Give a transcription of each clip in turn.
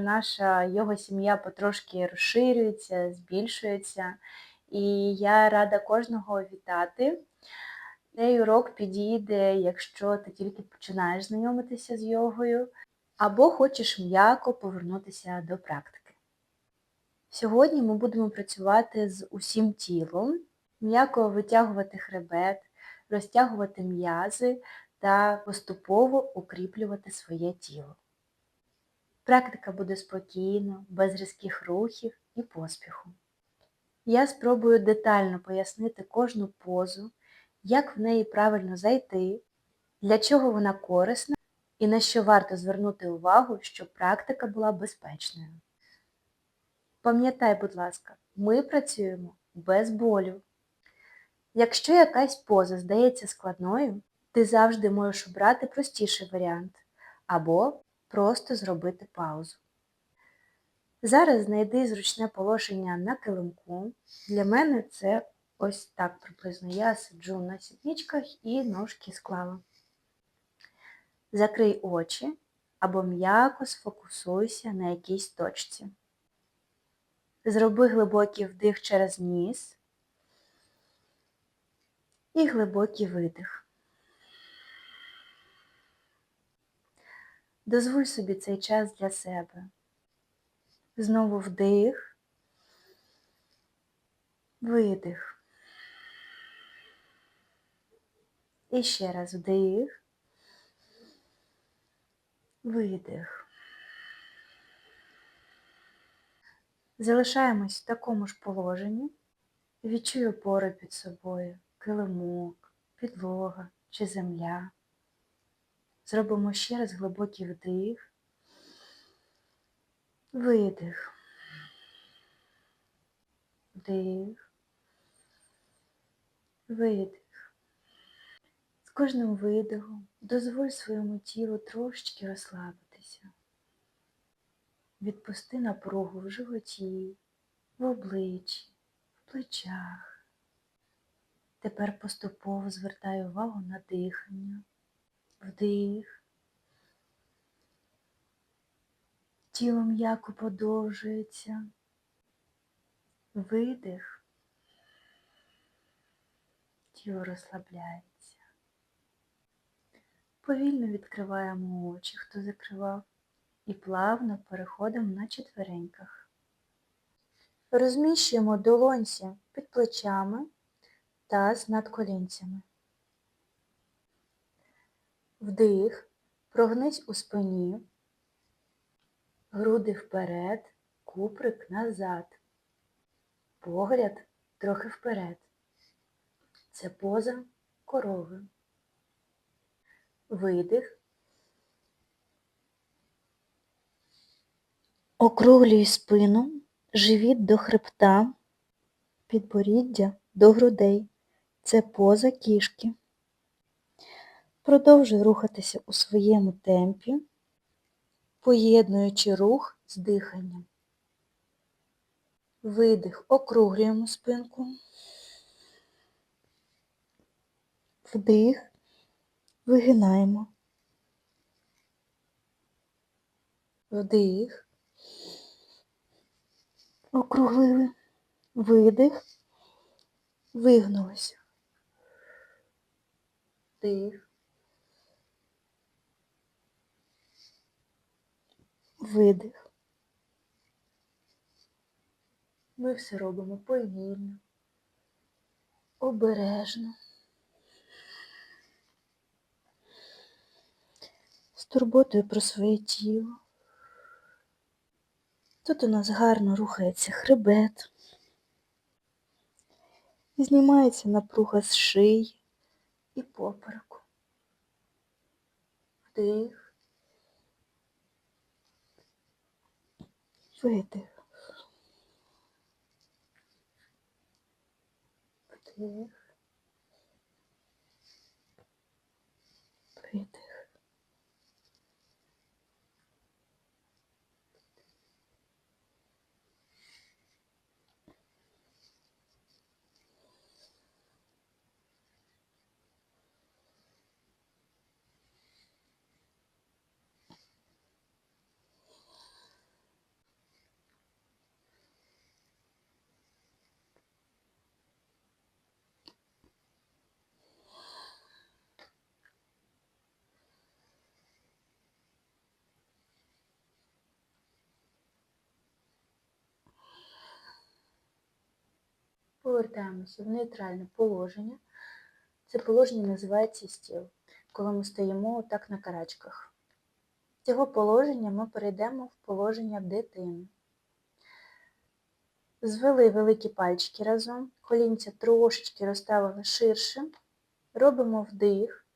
Наша його сім'я потрошки розширюється, збільшується, і я рада кожного вітати. Цей урок підійде, якщо ти тільки починаєш знайомитися з йогою, або хочеш м'яко повернутися до практики. Сьогодні ми будемо працювати з усім тілом, м'яко витягувати хребет, розтягувати м'язи та поступово укріплювати своє тіло. Практика буде спокійно, без різких рухів і поспіху. Я спробую детально пояснити кожну позу, як в неї правильно зайти, для чого вона корисна і на що варто звернути увагу, щоб практика була безпечною. Пам'ятай, будь ласка, ми працюємо без болю. Якщо якась поза здається складною, ти завжди можеш обрати простіший варіант або просто зробити паузу. Зараз знайди зручне положення на килимку. Для мене це ось так приблизно. Я сиджу на сідничках і ножки склала. Закрий очі або м'яко сфокусуйся на якійсь точці. Зроби глибокий вдих через ніс і глибокий видих. Дозволь собі цей час для себе. Знову вдих, видих. І ще раз вдих, видих. Залишаємось в такому ж положенні. Відчуй опори під собою, килимок, підлога чи земля. Зробимо ще раз глибокий вдих, видих, вдих, видих. З кожним видихом дозволь своєму тілу трошечки розслабитися. Відпусти напругу в животі, в обличчі, в плечах. Тепер поступово звертай увагу на дихання. Вдих. Тіло м'яко подовжується. Видих. Тіло розслабляється. Повільно відкриваємо очі, хто закривав, і плавно переходимо на четвереньках. Розміщуємо долонці під плечами таз над колінцями. Вдих, прогнись у спині, груди вперед, куприк назад, погляд трохи вперед. Це поза корови. Видих. Округлюй спину, живіт до хребта, підборіддя до грудей. Це поза кішки. Продовжуй рухатися у своєму темпі, поєднуючи рух з диханням. Видих, округлюємо спинку. Вдих, вигинаємо. Вдих, округлили, видих, вигнулися. Вдих. Видих. Ми все робимо повільно, обережно, з турботою про своє тіло. Тут у нас гарно рухається хребет, знімається напруга з шиї і попереку. Вдих. Видих. Вдих. Видих. Повертаємося в нейтральне положення. Це положення називається стіл, коли ми стоїмо так на карачках. З цього положення ми перейдемо в положення дитини. Звели великі пальчики разом, колінця трошечки розставили ширше, робимо вдих.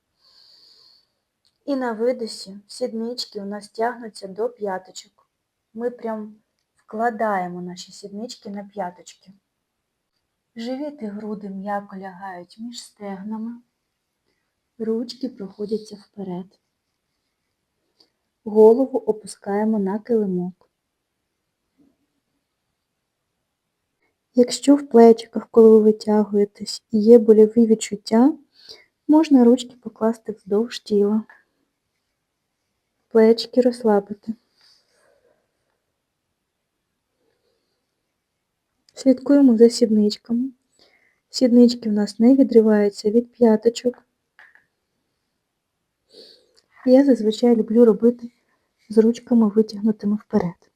І на видосі сіднички у нас тягнуться до п'яточок. Ми прям вкладаємо наші сіднички на п'яточки. Живіт і груди м'яко лягають між стегнами. Ручки проходяться вперед. Голову опускаємо на килимок. Якщо в плечиках, коли ви витягуєтесь, є больові відчуття, можна ручки покласти вздовж тіла. Плечики розслабити. Слідкуємо за сідничками. Сіднички в нас не відриваються від п'яточок. Я зазвичай люблю робити з ручками витягнутими вперед.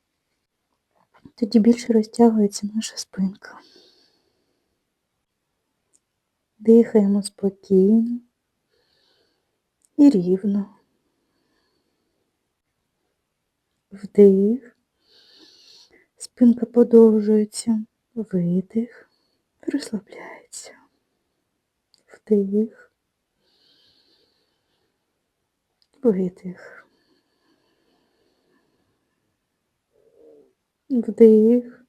Тоді більше розтягується наша спинка. Дихаємо спокійно і рівно. Вдих. Спинка подовжується. Видих. Розслабляється. Вдих. Видих. Вдих.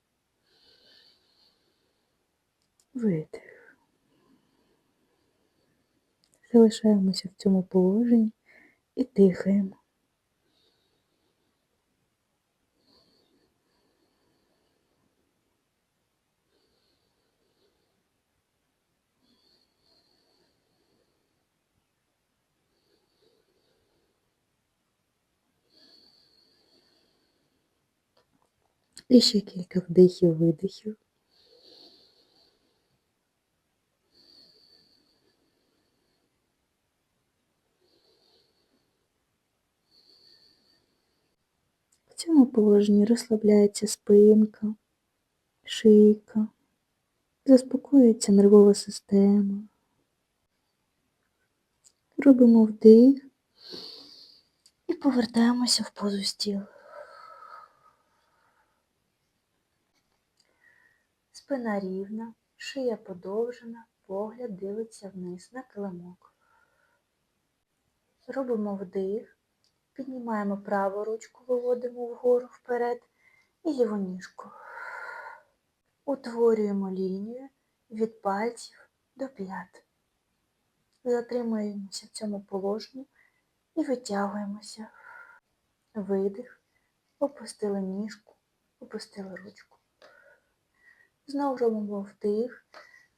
Видих. Залишаємося в цьому положенні і дихаємо. І ще кілька вдихів, видихів. В цьому положенні розслабляється спинка, шийка, заспокоюється нервова система. Робимо вдих і повертаємося в позу стіл. Спина рівна, шия подовжена, погляд дивиться вниз на килимок. Робимо вдих, піднімаємо праву ручку, виводимо вгору вперед і ліву ніжку. Утворюємо лінію від пальців до п'ят. Затримуємося в цьому положенні і витягуємося. Видих, опустили ніжку, опустили ручку. Знову робимо вдих.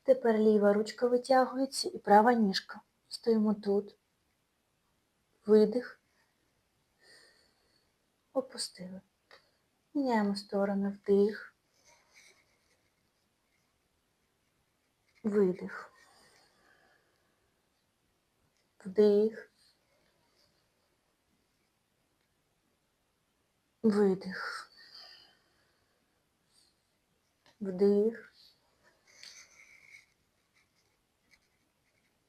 Тепер ліва ручка витягується і права ніжка. Стоїмо тут. Видих. Опустили. Міняємо сторони вдих. Видих. Вдих. Видих. Вдих.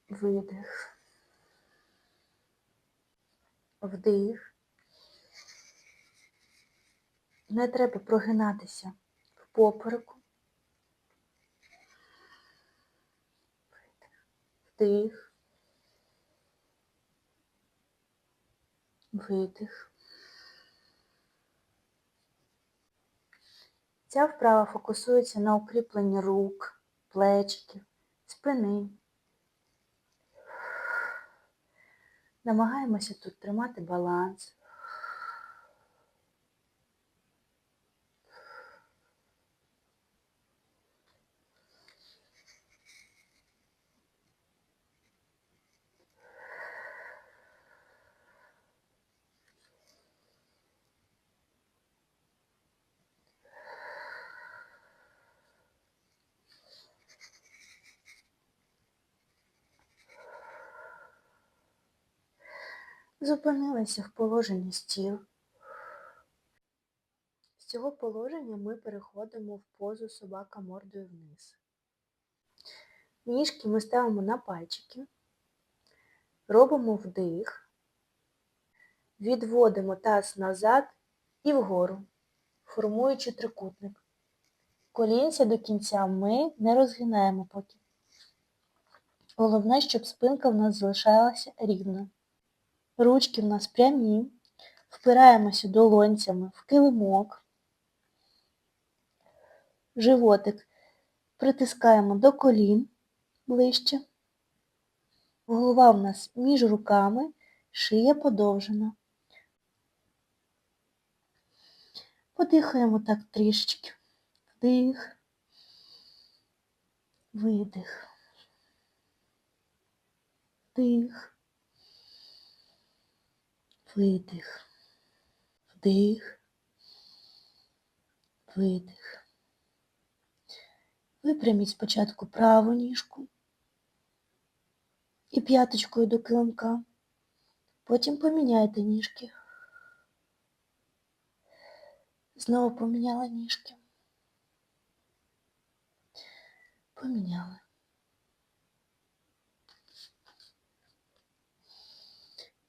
Видих. Вдих. Не треба прогинатися в попереку. Вдих. Видих. Ця вправа фокусується на укріпленні рук, плечиків, спини. Намагаємося тут тримати баланс. Зупинилися в положенні стіл. З цього положення ми переходимо в позу собака мордою вниз. Ніжки ми ставимо на пальчики, робимо вдих, відводимо таз назад і вгору, формуючи трикутник. Колінця до кінця ми не розгинаємо поки. Головне, щоб спинка в нас залишалася рівна. Ручки в нас прямі, впираємося долонцями в килимок, животик притискаємо до колін ближче. Голова в нас між руками, шия подовжена. Подихаємо так трішечки. Вдих, видих. Вдих, видих, вдих, видих. Випряміть спочатку праву ніжку і п'яточкою до килимка. Потім поміняйте ніжки. Знову поміняла ніжки. Поміняли.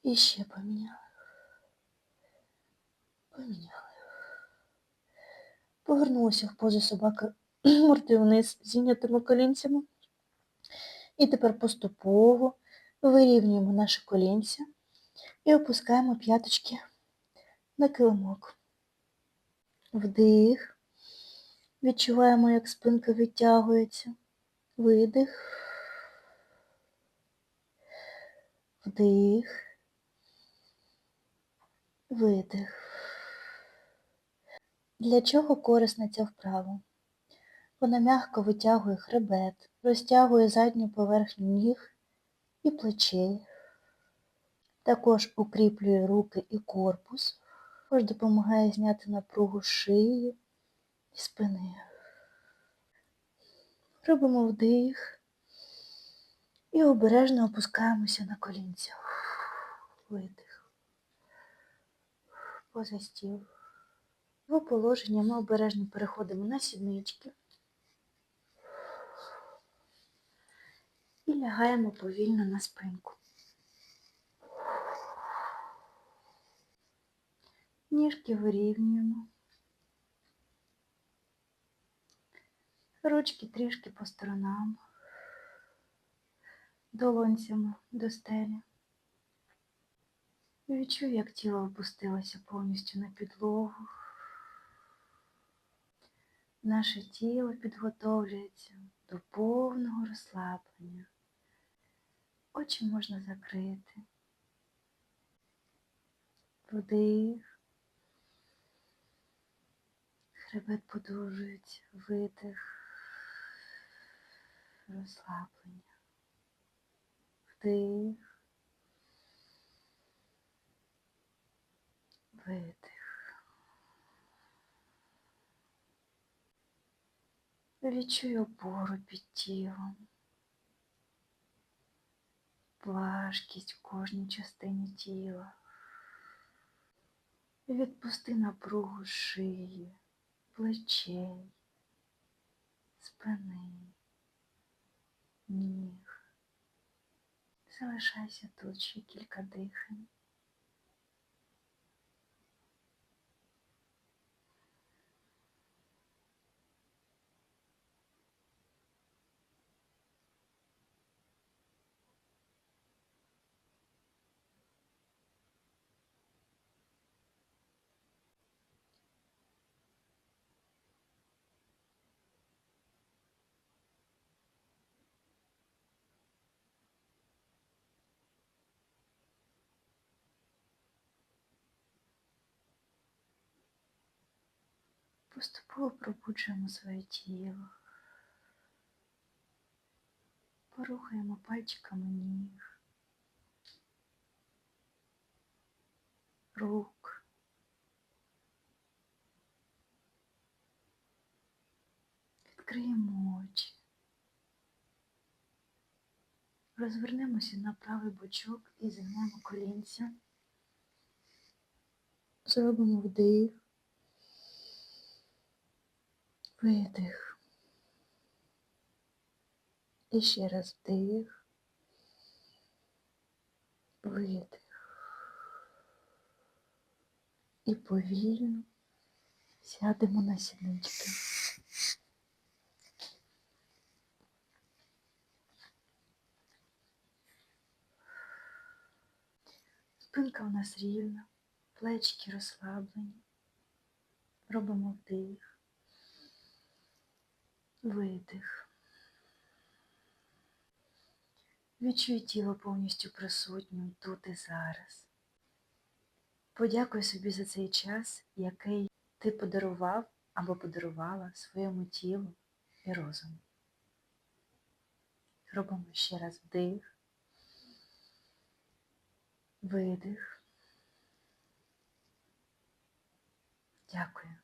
І ще поміняли. Поміняли. Повернулася в позу собаки морди вниз зійнятими колінцями. І тепер поступово вирівнюємо наші колінця і опускаємо п'яточки на килимок. Вдих. Відчуваємо, як спинка відтягується. Видих. Вдих. Видих. Для чого корисна ця вправа? Вона м'яко витягує хребет, розтягує задню поверхню ніг і плечей. Також укріплює руки і корпус, також допомагає зняти напругу шиї і спини. Робимо вдих і обережно опускаємося на колінця. Видих. Поза стіл. В положення ми обережно переходимо на сіднички і лягаємо повільно на спинку. Ніжки вирівнюємо. Ручки трішки по сторонам, долонцями до стелі. Відчуй, як тіло опустилося повністю на підлогу. Наше тіло підготовлюється до повного розслаблення. Очі можна закрити. Вдих. Хребет подовжується, видих, розслаблення. Вдих. Видих. Відчуй опору під тілом, важкість в кожній частині тіла. Відпусти напругу шиї, плечей, спини, ніг. Залишайся тут ще кілька дихань. Поступово пробуджуємо своє тіло. Порухаємо пальчиками ніг, рук. Відкриємо очі. Розвернемося на правий бочок і займемо колінця. Зробимо вдих. Видих. І ще раз вдих. Видих. І повільно сядемо на сіднички. Спинка у нас рівна, плечики розслаблені. Робимо вдих, видих. Відчуй тіло повністю присутнім тут і зараз. Подякуй собі за цей час, який ти подарував або подарувала своєму тілу і розуму. Робимо ще раз вдих, видих. Дякую.